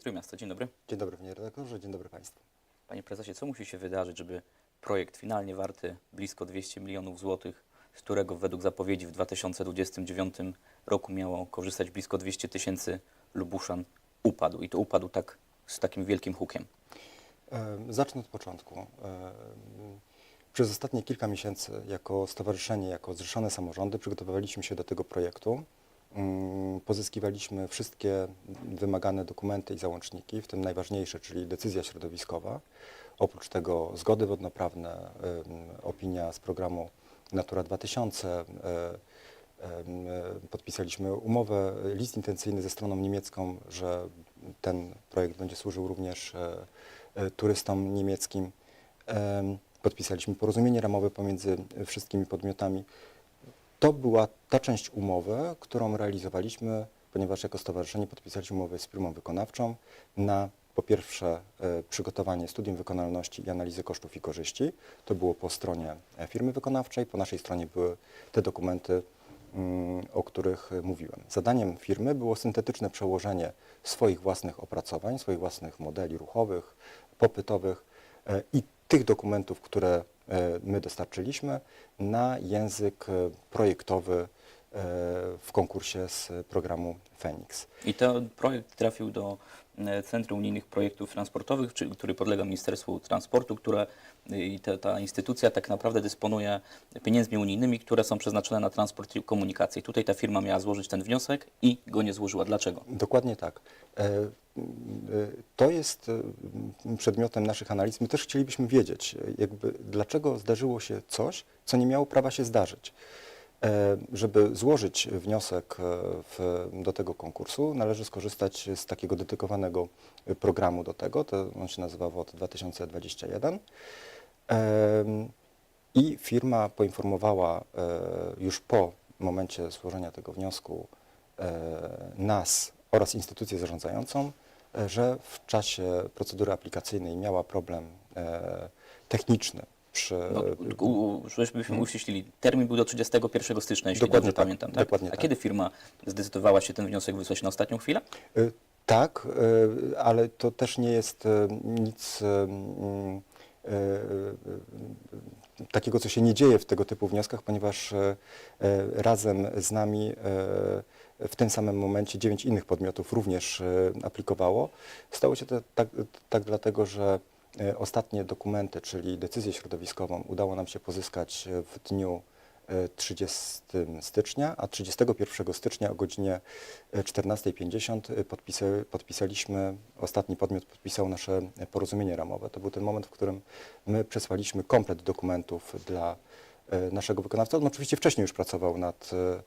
Trójmiasto. Dzień dobry. Dzień dobry panie redaktorze, dzień dobry państwu. Panie prezesie, co musi się wydarzyć, żeby projekt finalnie warty blisko 200 milionów złotych, z którego według zapowiedzi w 2029 roku miało korzystać blisko 200 tysięcy Lubuszan, upadł i to upadł tak z takim wielkim hukiem. E, Zacznę od początku. E, Przez ostatnie kilka miesięcy jako stowarzyszenie, jako zrzeszone samorządy przygotowywaliśmy się do tego projektu. Mm, Pozyskiwaliśmy wszystkie wymagane dokumenty i załączniki, w tym najważniejsze, czyli decyzja środowiskowa. Oprócz tego zgody wodnoprawne, opinia z programu Natura 2000, e, e, podpisaliśmy umowę, list intencyjny ze stroną niemiecką, że ten projekt będzie służył również e, turystom niemieckim. Em, Podpisaliśmy porozumienie ramowe pomiędzy wszystkimi podmiotami. To była ta część umowy, którą realizowaliśmy, ponieważ jako stowarzyszenie podpisaliśmy umowę z firmą wykonawczą na po pierwsze e, przygotowanie studium wykonalności i analizy kosztów i korzyści. To było po stronie e, firmy wykonawczej, po naszej stronie były te dokumenty, mm, o których e, mówiłem. Zadaniem firmy było syntetyczne przełożenie swoich własnych opracowań, swoich własnych modeli ruchowych, popytowych i tych dokumentów, które e, my dostarczyliśmy, na język e, projektowy w konkursie z programu Fenix. I ten projekt trafił do e, Centrum Unijnych Projektów Transportowych, który podlega Ministerstwu Transportu, które e, i te, ta instytucja tak naprawdę dysponuje pieniędzmi unijnymi, które są przeznaczone na transport i komunikację. I tutaj ta firma miała złożyć ten wniosek i go nie złożyła. Dlaczego? Dokładnie tak. E, e, To jest e, przedmiotem naszych analiz. My też chcielibyśmy wiedzieć, e, jakby dlaczego zdarzyło się coś, co nie miało prawa się zdarzyć. E, Żeby złożyć wniosek e, w, do tego konkursu, należy skorzystać z takiego dedykowanego programu do tego. To on się nazywa WOT 2021. Em, I firma poinformowała e, już po momencie złożenia tego wniosku nas oraz instytucję zarządzającą, że w czasie procedury aplikacyjnej miała problem techniczny przy No, żebyśmy uściślili, termin był do 31 stycznia, jeśli Dokładnie dobrze tak, pamiętam. Tak? dokładnie A tak. kiedy firma zdecydowała się ten wniosek wysłać na ostatnią chwilę? Y, Tak, y, ale to też nie jest y, nic takiego, co się nie dzieje w tego typu wnioskach, ponieważ razem z nami w tym samym momencie dziewięć innych podmiotów również aplikowało. Stało się to tak, tak dlatego, że ostatnie dokumenty, czyli decyzję środowiskową udało nam się pozyskać w dniu e, 30 stycznia, a 31 stycznia o godzinie e, 14.50 podpisa, podpisaliśmy, ostatni podmiot podpisał nasze porozumienie ramowe. To był ten moment, w którym my przesłaliśmy komplet dokumentów dla e, naszego wykonawcy. On oczywiście wcześniej już pracował nad, e,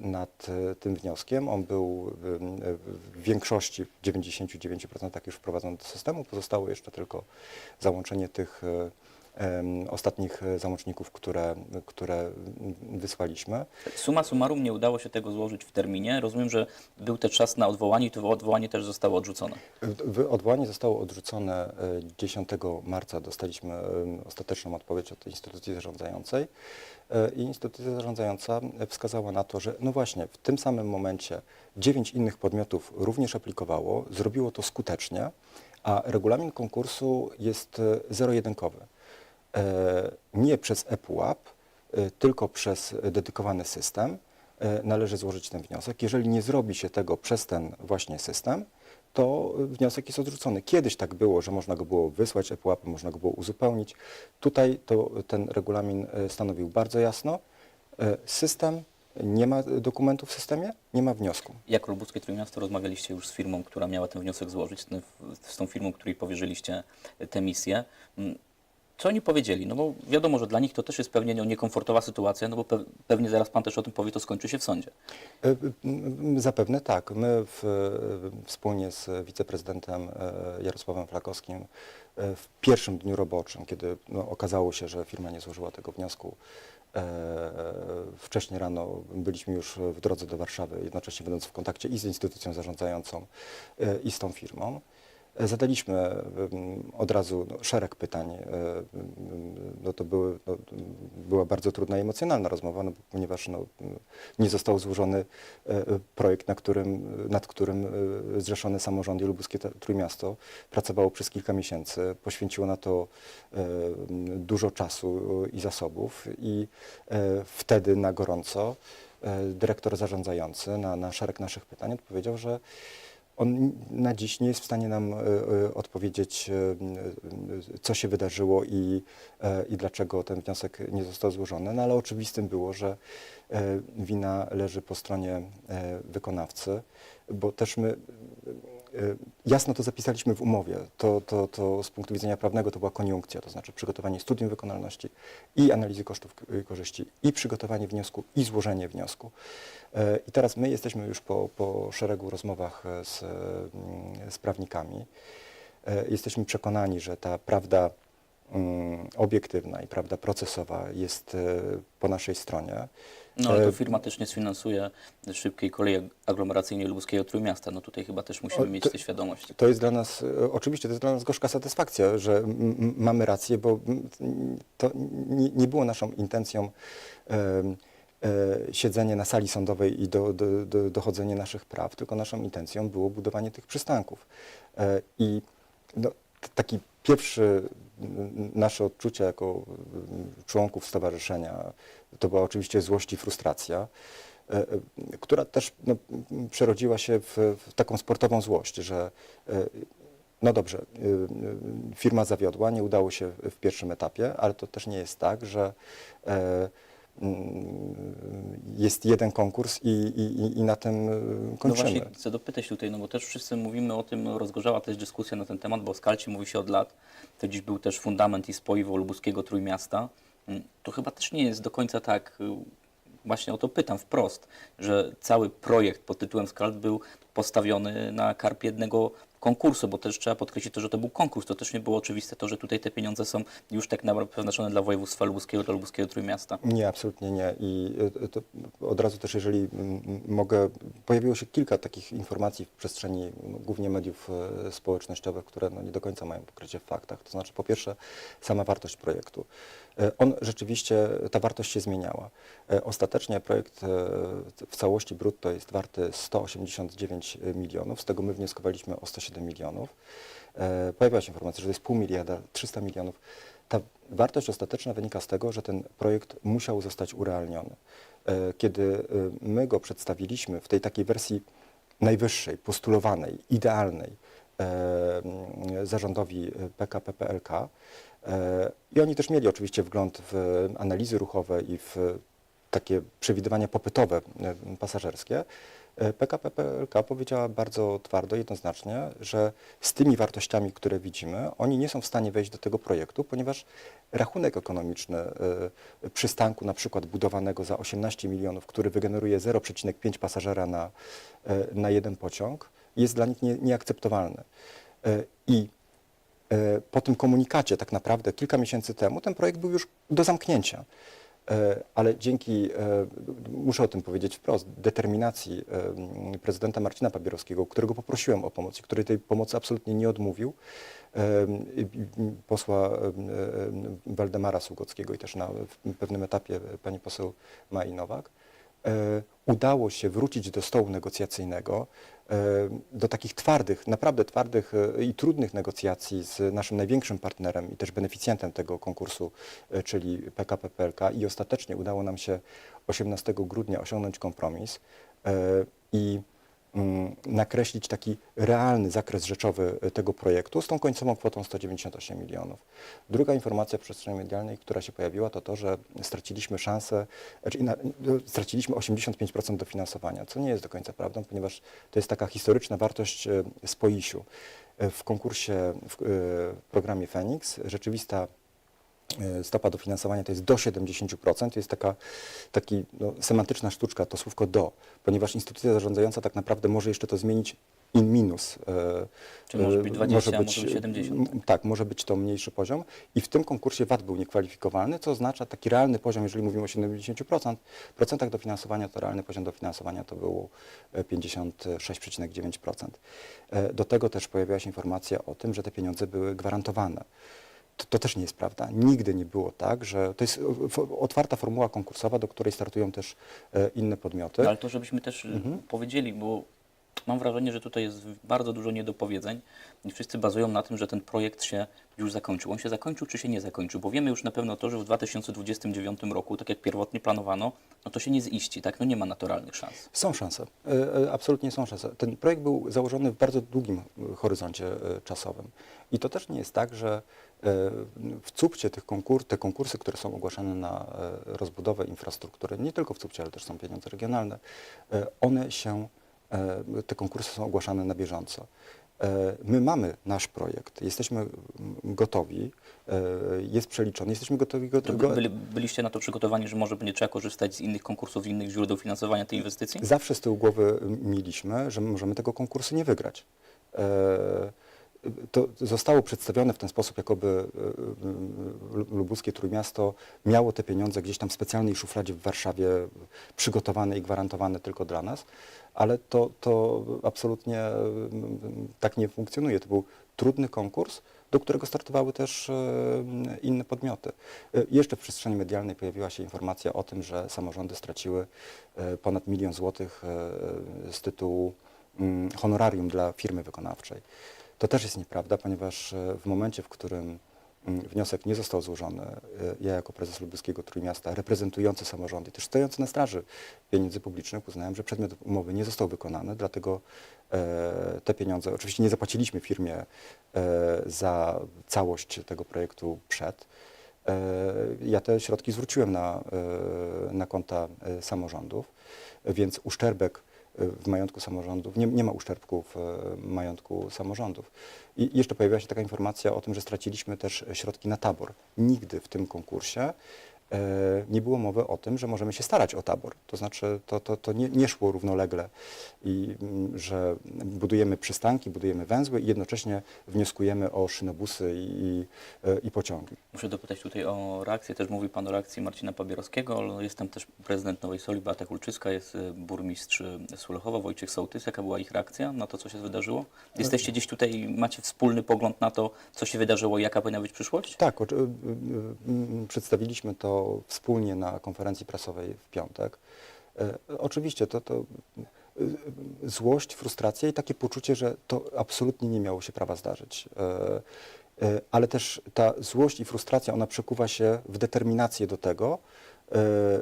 nad e, tym wnioskiem. On był e, w większości, w 99% już wprowadzony do systemu. Pozostało jeszcze tylko załączenie tych e, ostatnich e, załączników, które, które wysłaliśmy. Suma summarum nie udało się tego złożyć w terminie. Rozumiem, że był też czas na odwołanie i to odwołanie też zostało odrzucone. Odwołanie zostało odrzucone e, 10 marca. Dostaliśmy ostateczną odpowiedź od instytucji zarządzającej e, i instytucja zarządzająca wskazała na to, że no właśnie w tym samym momencie dziewięć innych podmiotów również aplikowało, zrobiło to skutecznie, a regulamin konkursu jest e, zero-jedynkowy. E, Nie przez ePUAP, e, tylko przez dedykowany system e, należy złożyć ten wniosek. Jeżeli nie zrobi się tego przez ten właśnie system, to wniosek jest odrzucony. Kiedyś tak było, że można go było wysłać ePUAP-em, można go było uzupełnić. Tutaj to ten regulamin e, stanowił bardzo jasno. e, System, nie ma dokumentu w systemie, nie ma wniosku. Jak Lubuskie Trójmiasto rozmawialiście już z firmą, która miała ten wniosek złożyć, z tą firmą, której powierzyliście tę misję. Co oni powiedzieli? No bo wiadomo, że dla nich to też jest pewnie niekomfortowa sytuacja, no bo pe pewnie zaraz Pan też o tym powie, to skończy się w sądzie. E, Zapewne tak. My w, wspólnie z wiceprezydentem e, Jarosławem Flakowskim e, w pierwszym dniu roboczym, kiedy no, okazało się, że firma nie złożyła tego wniosku, wcześniej rano byliśmy już w drodze do Warszawy, jednocześnie będąc w kontakcie i z instytucją zarządzającą, i z tą firmą. Zadaliśmy od razu no, szereg pytań. e, No, to były, no, była bardzo trudna i emocjonalna rozmowa, no, ponieważ no, nie został złożony e, projekt, na którym, nad którym e, Zrzeszone Samorządy Lubuskie Trójmiasto pracowało przez kilka miesięcy. Poświęciło na to dużo czasu i zasobów i wtedy na gorąco dyrektor zarządzający na, na szereg naszych pytań odpowiedział, że on na dziś nie jest w stanie nam e, e, odpowiedzieć, e, co się wydarzyło i, i dlaczego ten wniosek nie został złożony, no ale oczywistym było, że wina leży po stronie wykonawcy, bo też my jasno to zapisaliśmy w umowie. To, to, to z punktu widzenia prawnego to była koniunkcja, to znaczy przygotowanie studium wykonalności i analizy kosztów i korzyści, i przygotowanie wniosku, i złożenie wniosku. E, I teraz my jesteśmy już po, po szeregu rozmowach z, z prawnikami. Jesteśmy przekonani, że ta prawda obiektywna i prawda procesowa jest e, po naszej stronie. No ale E, to firma też nie sfinansuje szybkiej kolei aglomeracyjnej Lubuskiego Trójmiasta. No tutaj chyba też musimy O, mieć to- tej świadomość. To jest dla nas, e, oczywiście to jest dla nas gorzka satysfakcja, że mamy rację, bo to nie, było naszą intencją siedzenie na sali sądowej i do, do, do, dochodzenie naszych praw, tylko naszą intencją było budowanie tych przystanków. I no, taki pierwszy nasze odczucia jako m, członków stowarzyszenia to była oczywiście złość i frustracja e, e, która też no, przerodziła się w, w taką sportową złość, że e, no dobrze, firma zawiodła, nie udało się w pierwszym etapie, ale to też nie jest tak, że mm, jest jeden konkurs i, i, i- na tym y, No kończymy. właśnie chcę dopytać tutaj, no bo też wszyscy mówimy o tym, no rozgorzała też dyskusja na ten temat, bo o Skalcie mówi się od lat. To dziś był też fundament i spoiwo lubuskiego Trójmiasta. Mm, To chyba też nie jest do końca tak, y, właśnie o to pytam wprost, że cały projekt pod tytułem Skalt był postawiony na karp jednego konkursu, bo też trzeba podkreślić to, że to był konkurs. To też nie było oczywiste to, że tutaj te pieniądze są już tak naprawdę przeznaczone dla województwa lubuskiego, dla lubuskiego Trójmiasta. Nie, absolutnie nie. I y, to od razu też, jeżeli mogę, pojawiło się kilka takich informacji w przestrzeni głównie mediów e, społecznościowych, które no, nie do końca mają pokrycie w faktach. To znaczy, po pierwsze, sama wartość projektu. E, On rzeczywiście, ta wartość się zmieniała. E, Ostatecznie projekt w całości brutto jest warty 189 milionów, z tego my wnioskowaliśmy o 107 milionów. E, Pojawiła się informacja, że to jest pół miliarda, 300 milionów. Ta wartość ostateczna wynika z tego, że ten projekt musiał zostać urealniony. E, Kiedy e, my go przedstawiliśmy w tej takiej wersji najwyższej, postulowanej, idealnej zarządowi PKP PLK i oni też mieli oczywiście wgląd w analizy ruchowe i w takie przewidywania popytowe pasażerskie, PKP PLK powiedziała bardzo twardo, jednoznacznie, że z tymi wartościami, które widzimy, oni nie są w stanie wejść do tego projektu, ponieważ rachunek ekonomiczny e, przystanku na przykład budowanego za 18 milionów, który wygeneruje 0,5 pasażera na, e, na jeden pociąg, jest dla nich nie, nieakceptowalny. E, I e, po tym komunikacie tak naprawdę kilka miesięcy temu ten projekt był już do zamknięcia. E, Ale dzięki, e, muszę o tym powiedzieć wprost, determinacji e, prezydenta Marcina Papierowskiego, którego poprosiłem o pomoc i który tej pomocy absolutnie nie odmówił, posła Waldemara Sługockiego i też na pewnym etapie pani poseł Mai Nowak, udało się wrócić do stołu negocjacyjnego, e, do takich twardych, naprawdę twardych e, i trudnych negocjacji z naszym największym partnerem i też beneficjentem tego konkursu, e, czyli PKP PLK i ostatecznie udało nam się 18 grudnia osiągnąć kompromis e, i nakreślić taki realny zakres rzeczowy e, tego projektu z tą końcową kwotą 198 milionów. Druga informacja w przestrzeni medialnej, która się pojawiła, to to, że straciliśmy szansę, znaczy na, no, straciliśmy 85% dofinansowania, co nie jest do końca prawdą, ponieważ to jest taka historyczna wartość z POIS-u. E, W konkursie, w, programie Fenix rzeczywista stopa dofinansowania to jest do 70%. To jest taka taki, no, semantyczna sztuczka, to słówko do, ponieważ instytucja zarządzająca tak naprawdę może jeszcze to zmienić in minus. e, Czyli może e, być 20, a może być 70, m, Tak, może być to mniejszy poziom i w tym konkursie VAT był niekwalifikowalny, co oznacza taki realny poziom, jeżeli mówimy o 70%, procentach dofinansowania, to realny poziom dofinansowania to było e, 56,9%. E, Do tego też pojawiła się informacja o tym, że te pieniądze były gwarantowane. To, to też nie jest prawda. Nigdy nie było tak, że to jest e, otwarta formuła konkursowa, do której startują też e, inne podmioty. No, ale to, żebyśmy też y, Mhm. powiedzieli, bo mam wrażenie, że tutaj jest bardzo dużo niedopowiedzeń i wszyscy bazują na tym, że ten projekt się już zakończył. On się zakończył, czy się nie zakończył? Bo wiemy już na pewno to, że w 2029 roku, tak jak pierwotnie planowano, no to się nie ziści, tak? No nie ma naturalnych szans. Są szanse, E, e, absolutnie są szanse. Ten projekt był założony w bardzo długim e, horyzoncie e, czasowym. I to też nie jest tak, że e, w CUPcie tych konkurs, te konkursy, które są ogłaszane na e, rozbudowę infrastruktury, nie tylko w CUPcie, ale też są pieniądze regionalne, e, one się, e, te konkursy są ogłaszane na bieżąco. E, My mamy nasz projekt, jesteśmy gotowi, e, jest przeliczony, jesteśmy gotowi go, byli, byliście na to przygotowani, że może będzie trzeba korzystać z innych konkursów, innych źródeł finansowania tej inwestycji? Zawsze z tyłu głowy mieliśmy, że możemy tego konkursu nie wygrać. E, To zostało przedstawione w ten sposób, jakoby e, e, lubuskie Trójmiasto miało te pieniądze gdzieś tam w specjalnej szufladzie w Warszawie przygotowane i gwarantowane tylko dla nas, ale to, to absolutnie mm, tak nie funkcjonuje. To był trudny konkurs, do którego startowały też e, inne podmioty. E, Jeszcze w przestrzeni medialnej pojawiła się informacja o tym, że samorządy straciły e, ponad milion złotych e, z tytułu mm, honorarium dla firmy wykonawczej. To też jest nieprawda, ponieważ e, w momencie, w którym mm, wniosek nie został złożony, e, ja jako prezes Lubuskiego Trójmiasta, reprezentujący samorządy, też stojący na straży pieniędzy publicznych, uznałem, że przedmiot umowy nie został wykonany, dlatego e, te pieniądze, oczywiście nie zapłaciliśmy firmie za całość tego projektu przed. Ja te środki zwróciłem na, na konta samorządów, więc uszczerbek w majątku samorządów, nie, nie ma uszczerbku w e, majątku samorządów. I jeszcze pojawiła się taka informacja o tym, że straciliśmy też środki na tabor. Nigdy w tym konkursie nie było mowy o tym, że możemy się starać o tabor. To znaczy to, to, to nie, nie szło równolegle i mm, że budujemy przystanki, budujemy węzły i jednocześnie wnioskujemy o szynobusy i, i, i pociągi. Muszę dopytać tutaj o reakcję. Też mówi Pan o reakcji Marcina Pabierowskiego, ale jest tam też prezydent Nowej Soli, Beata Kulczyska, jest y, burmistrz Sulechowa, Wojciech Sołtys. Jaka była ich reakcja na to, co się wydarzyło? Jesteście gdzieś tutaj, macie wspólny pogląd na to, co się wydarzyło i jaka powinna być przyszłość? Tak, przedstawiliśmy to wspólnie na konferencji prasowej w piątek. E, Oczywiście to, to y, złość, frustracja i takie poczucie, że to absolutnie nie miało się prawa zdarzyć. E, e, Ale też ta złość i frustracja, ona przekuwa się w determinację do tego, e,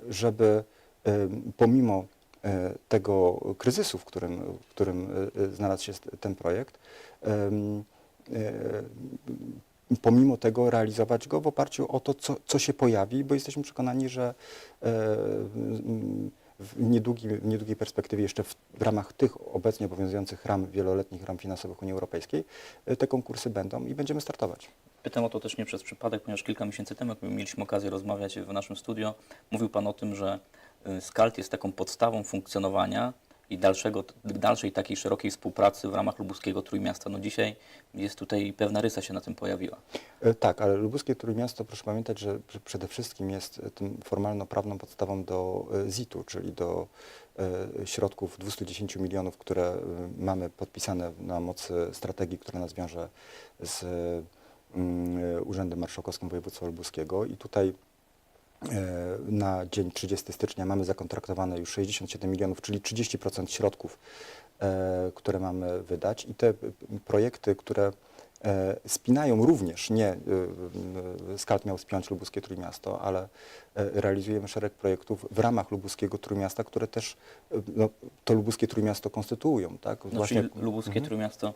żeby e, pomimo e, tego kryzysu, w którym, w którym e, e, znalazł się ten projekt, e, pomimo tego realizować go w oparciu o to, co, co się pojawi, bo jesteśmy przekonani, że e, w niedługiej, w niedługiej perspektywie jeszcze w, w ramach tych obecnie obowiązujących ram, wieloletnich ram finansowych Unii Europejskiej e, te konkursy będą i będziemy startować. Pytam o to też nie przez przypadek, ponieważ kilka miesięcy temu, jak my mieliśmy okazję rozmawiać w naszym studio, mówił Pan o tym, że y, SCALT jest taką podstawą funkcjonowania i dalszego, dalszej takiej szerokiej współpracy w ramach lubuskiego Trójmiasta. No dzisiaj jest tutaj pewna rysa się na tym pojawiła. E, Tak, ale lubuskie Trójmiasto, proszę pamiętać, że pr- przede wszystkim jest e, tym formalno-prawną podstawą do e, ZIT-u, czyli do środków 210 milionów, które mamy podpisane na mocy strategii, która nas wiąże z mm, Urzędem Marszałkowskim Województwa Lubuskiego i tutaj na dzień 30 stycznia mamy zakontraktowane już 67 milionów, czyli 30% środków, e, które mamy wydać i te projekty, które e, spinają również, nie e, e, Skalt miał spiąć Lubuskie Trójmiasto, ale e, realizujemy szereg projektów w ramach Lubuskiego Trójmiasta, które też e, no, to Lubuskie Trójmiasto konstytuują. Tak? No, czyli lubuskie Trójmiasto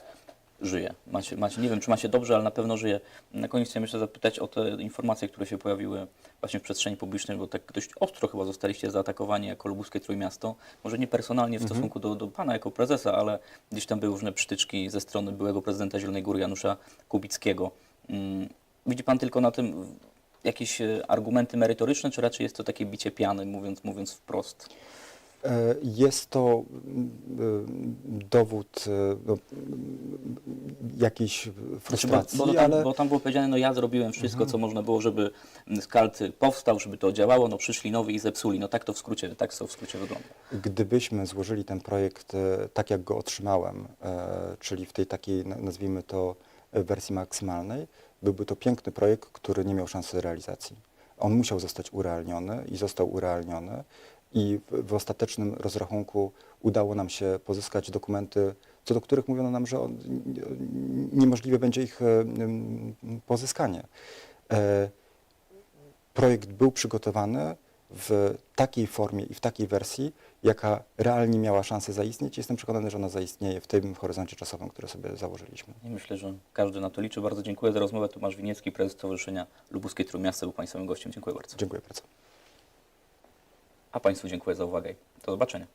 żyje. Macie, macie, nie wiem, czy macie dobrze, ale na pewno żyje. Na koniec chciałem jeszcze zapytać o te informacje, które się pojawiły właśnie w przestrzeni publicznej, bo tak dość ostro chyba zostaliście zaatakowani jako lubuskie Trójmiasto. Może nie personalnie w stosunku do, do Pana jako prezesa, ale gdzieś tam były różne przytyczki ze strony byłego prezydenta Zielonej Góry Janusza Kubickiego. Mm, Widzi Pan tylko na tym jakieś e, argumenty merytoryczne, czy raczej jest to takie bicie piany, mówiąc, mówiąc wprost? E, Jest to dowód y, no, jakiejś Znaczy, bo, frustracji, bo, tam, ale bo tam było powiedziane, no ja zrobiłem wszystko, co można było, żeby skalt powstał, żeby to działało, no przyszli nowi i zepsuli. No tak to w skrócie, tak to w skrócie wygląda. gdybyśmy złożyli ten projekt e, tak, jak go otrzymałem, e, czyli w tej takiej, na- nazwijmy to, e, wersji maksymalnej, byłby to piękny projekt, który nie miał szansy realizacji. On musiał zostać urealniony i został urealniony i w, ostatecznym rozrachunku udało nam się pozyskać dokumenty, co do których mówiono nam, że on, nie- niemożliwe będzie ich pozyskanie. E, projekt był przygotowany w takiej formie i w takiej wersji, jaka realnie miała szansę zaistnieć. Jestem przekonany, że ona zaistnieje w tym horyzoncie czasowym, który sobie założyliśmy. I myślę, że każdy na to liczy. Bardzo dziękuję za rozmowę. Tomasz Winiecki, prezes Stowarzyszenia Lubuskie Trójmiasto był Państwowym gościem. Dziękuję bardzo. Dziękuję bardzo. A Państwu dziękuję za uwagę. Do zobaczenia.